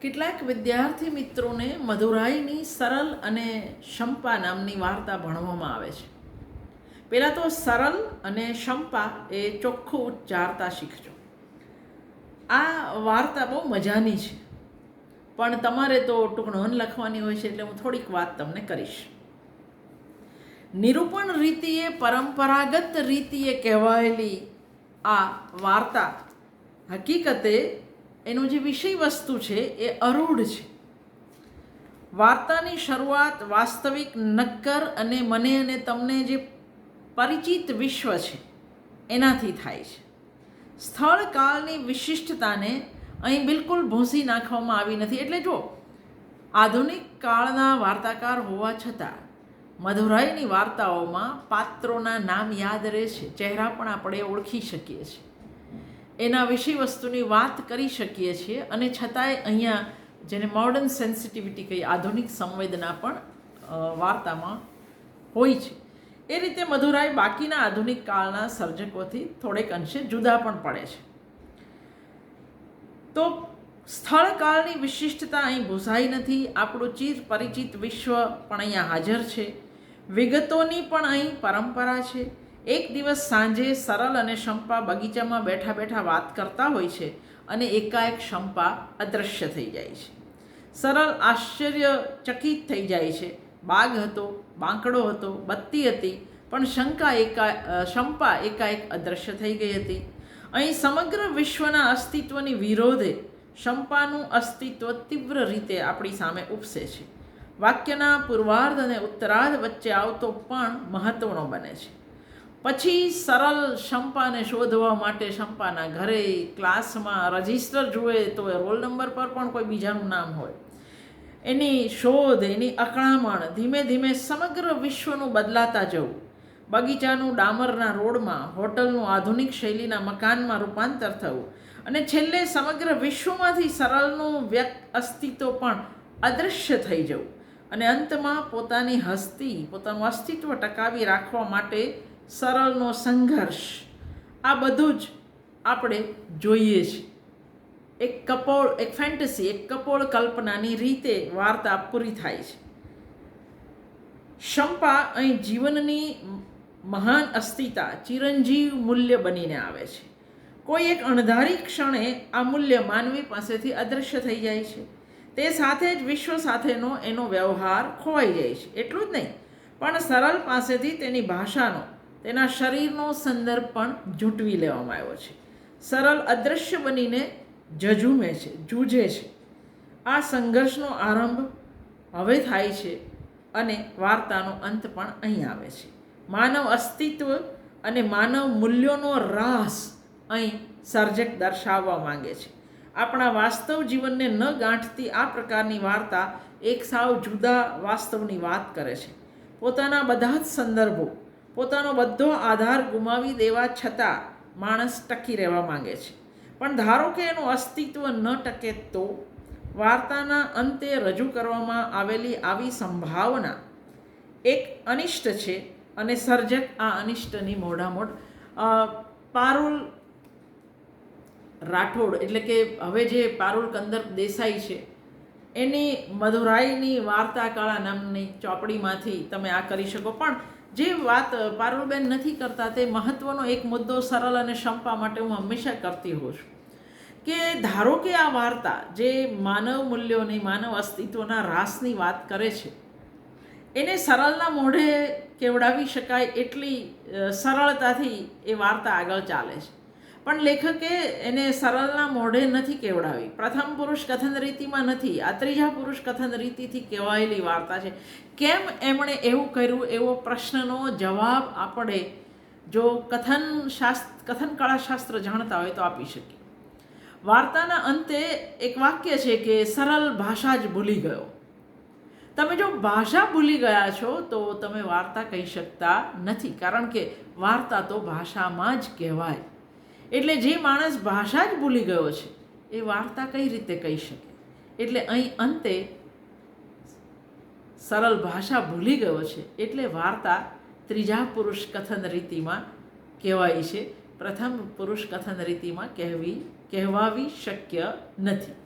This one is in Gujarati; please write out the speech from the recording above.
કેટલાક વિદ્યાર્થી મિત્રોને મધુરાઈની સરળ અને શંપા નામની વાર્તા ભણવામાં આવે છે. પહેલાં તો સરળ અને શંપા એ ચોખ્ખું ઉચ્ચારતા શીખજો. આ વાર્તા બહુ મજાની છે. પણ તમારે તો ટૂંક નોંધ લખવાની હોય છે એટલે હું થોડીક વાત તમને કરીશ. નિરૂપણ રીતિએ પરંપરાગત રીતિએ કહેવાયેલી આ વાર્તા હકીકતે એનું જે વિષય વસ્તુ છે એ અરૂઢ છે. વાર્તાની શરૂઆત વાસ્તવિક નક્કર અને મને અને તમને જે પરિચિત વિશ્વ છે, એનાથી થાય છે. સ્થળ કાળની વિશિષ્ટતાને અહીં બિલકુલ ભૂંસી નાખવામાં આવી નથી. એટલે જો આધુનિક કાળના વાર્તાકાર હોવા છતાં મધુરાઈની વાર્તાઓમાં પાત્રોના નામ યાદ રહે છે, ચહેરા પણ આપણે ઓળખી શકીએ છીએ. એના વિષય વસ્તુની વાત કરી શકીએ છીએ અને છતાંય અહીંયા જેને મોડર્ન સેન્સિટિવિટી કહી આધુનિક સંવેદના પણ વાર્તામાં હોય છે. એ રીતે મધુરાઈ બાકીના આધુનિક કાળના સર્જકોથી થોડેક અંશે જુદા પણ પડે છે. તો સ્થળ કાળની વિશિષ્ટતા અહીં ભૂસાઈ નથી. આપણું ચીર પરિચિત વિશ્વ પણ અહીંયા હાજર છે. વિગતોની પણ અહીં પરંપરા છે. એક દિવસ સાંજે સરળ અને શંપા બગીચામાં બેઠા બેઠા વાત કરતા હોય છે અને એકાએક શંપા અદૃશ્ય થઈ જાય છે. સરળ આશ્ચર્યચકિત થઈ જાય છે. બાગ હતો, બાંકડો હતો, બત્તી હતી, પણ શંકા એકા, શંપા એકાએક અદૃશ્ય થઈ ગઈ હતી. અહીં સમગ્ર વિશ્વના અસ્તિત્વની વિરોધે શંપાનું અસ્તિત્વ તીવ્ર રીતે આપણી સામે ઉપસે છે. વાક્યના પૂર્વાર્ધ અને ઉત્તરાર્ધ વચ્ચે આવતો પણ મહત્ત્વનો બને છે. પછી સરળ શંપાને શોધવા માટે શંપાના ઘરે ક્લાસમાં રજિસ્ટર જુએ તો રોલ નંબર પર પણ કોઈ બીજાનું નામ હોય. એની શોધ, એની અકળામણ ધીમે ધીમે સમગ્ર વિશ્વનું બદલાતા જવું. બગીચાનું ડામરના રોડમાં, હોટલનું આધુનિક શૈલીના મકાનમાં રૂપાંતર થવું અને છેલ્લે સમગ્ર વિશ્વમાંથી સરળનું વ્યક્ત અસ્તિત્વ પણ અદૃશ્ય થઈ જવું. અને અંતમાં પોતાની હસ્તી, પોતાનું અસ્તિત્વ ટકાવી રાખવા માટે સરળનો સંઘર્ષ. આ બધું જ આપણે જોઈએ છીએ. એક કપોળ, એક ફેન્ટસી એક કપોળ કલ્પનાની રીતે વાર્તા પૂરી થાય છે. શંપા અહીં જીવનની મહાન અસ્થિતા, ચિરંજીવ મૂલ્ય બનીને આવે છે. કોઈ એક અણધારી ક્ષણે આ મૂલ્ય માનવી પાસેથી અદૃશ્ય થઈ જાય છે. તે સાથે જ વિશ્વ સાથેનો એનો વ્યવહાર ખોવાઈ જાય છે. એટલું જ નહીં, પણ સરળ પાસેથી તેની ભાષાનો તેના શરીરનો સંદર્ભ પણ ઝૂંટવી લેવામાં આવ્યો છે. સરળ અદૃશ્ય બનીને જજુમે છે, જૂજે છે. આ સંઘર્ષનો આરંભ હવે થાય છે અને વાર્તાનો અંત પણ અહીં આવે છે. માનવ અસ્તિત્વ અને માનવ મૂલ્યોનો રાસ અહીં સર્જક દર્શાવવા માંગે છે. આપણા વાસ્તવ જીવનને ન ગાંઠતી આ પ્રકારની વાર્તા એક સાવ જુદા વાસ્તવની વાત કરે છે. પોતાના બધા જ સંદર્ભો પોતાનો બધો આધાર ગુમાવી દેવા છતાં માણસ ટકી રહેવા માંગે છે. પણ ધારો કે એનું અસ્તિત્વ ન ટકે તો વાર્તાના અંતે રજૂ કરવામાં આવેલી આવી સંભાવના એક અનિષ્ટ છે અને સર્જક આ અનિષ્ટની મોઢામોઢ. પારુલ રાઠોડ એટલે કે હવે જે પારુલ કંદર દેસાઈ છે, એની મધુરાઈની વાર્તા કળા નામની ચોપડીમાંથી તમે આ કરી શકો. પણ જે વાત પારુલબેન નથી કરતા તે મહત્વનો એક મુદ્દો સરળ અને શંપા માટે હું હંમેશા કરતી હોઉં છું. કે ધારો કે આ વાર્તા જે માનવ મૂલ્યોની, માનવ અસ્તિત્વના રાસની વાત કરે છે, એને સરળના મોઢે કેવડાવી શકાય એટલી સરળતાથી એ વાર્તા આગળ ચાલે છે. પણ લેખકે એને સરળના મોઢે નથી કેવડાવી. પ્રથમ પુરુષ કથન રીતિમાં નથી, આ ત્રીજા પુરુષ કથન રીતિથી કહેવાયેલી વાર્તા છે. કેમ એમણે એવું કર્યું? એવો પ્રશ્નનો જવાબ આપણે જો કથન શાસ્ત્ર, કથન કળાશાસ્ત્ર જાણતા હોય તો આપી શકીએ. વાર્તાના અંતે એક વાક્ય છે કે સરળ ભાષા જ ભૂલી ગયો. તમે જો ભાષા ભૂલી ગયા છો તો તમે વાર્તા કહી શકતા નથી, કારણ કે વાર્તા તો ભાષામાં જ કહેવાય. એટલે જે માણસ ભાષા જ ભૂલી ગયો છે, એ વાર્તા કઈ રીતે કહી શકે? એટલે અહીં અંતે સરળ ભાષા ભૂલી ગયો છે, એટલે વાર્તા ત્રીજા પુરુષ કથન રીતિમાં કહેવાય છે. પ્રથમ પુરુષ કથન રીતિમાં કહેવી, કહેવાવી શક્ય નથી.